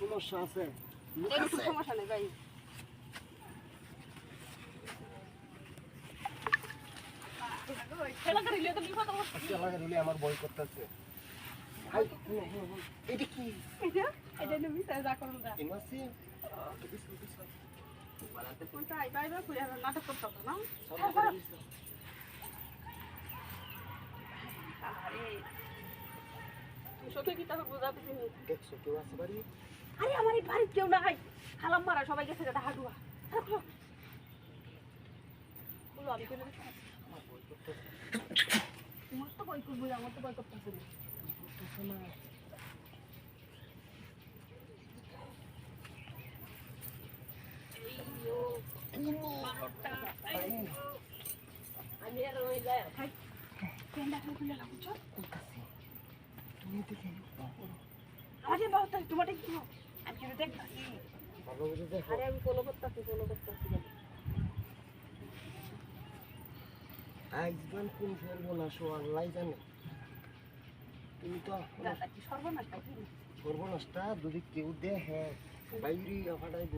সমস্যা আছে। সমস্যা নেই ভাই। বিপদ আমার বই করতেছে। এটা কি? এটা? এটা যা করুন দিস। বলাতে কোনটা? আই বাইবা করে নাটক করতে না? সব আরে। তুই কি তাকে বোঝাতে দেখছ কেউ আছে বাড়ি? আরে আমার এই বাড়ির কেউ নাই। খালাম মারা সবাই গেছে এটা হাডুয়া খুলো। আমি দিচ্ছি আমার তো বই করব আমার তো বই করতেছে না। আমি আর ওই যায় খুলে করতেছে আরে বাবা তোমার কি আমি কিন্তু দেখতাছি আরে আমি ফলো করতেছি ফলো করতেছি। আইসবান কোন ফেলব না শো আল্লাহ জানে। তুমি তো সর্বনাশ সর্বনাশটা যদি কেউ দেখে বাইরে ফাটাইব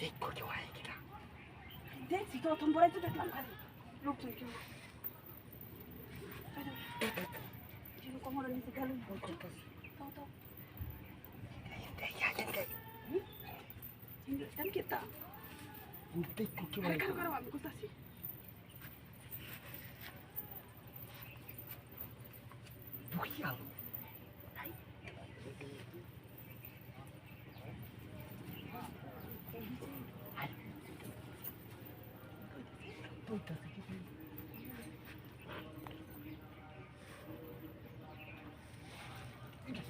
ভাই এত একটা বানাই ঘুরবো ঘুরবো ঘুরবো দেখো কেউ আয় কিনা দেখছি তো প্রথম পরে তো দেখলাম খালি লোকজন কেউ কেন কোমরের নিচে গেল তাও তাও আমি কেতা দেখো কেউ আরে আয় খারাপ খারাপ আমি করতেছি ঢুকি আলো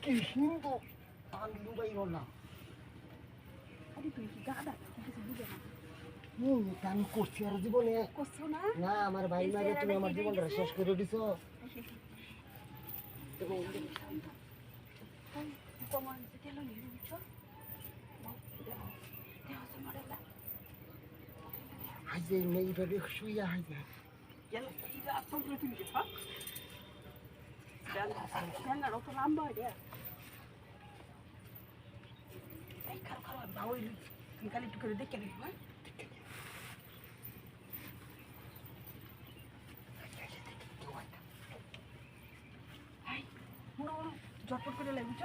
কি হিন্দু আলু বাই না আরে তুই কি গাদা কিছু বুঝে না হুম আমি করছি আর জীবনে করছ না না আমার ভাই মারে তুমি আমার জীবনটা শেষ করে দিছো নিচে গেল নিয়ে হ্যাঁ হাই মনে মনে ঝটপট করে লাগি বুঝছ?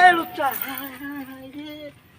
এই লুচ্চা এই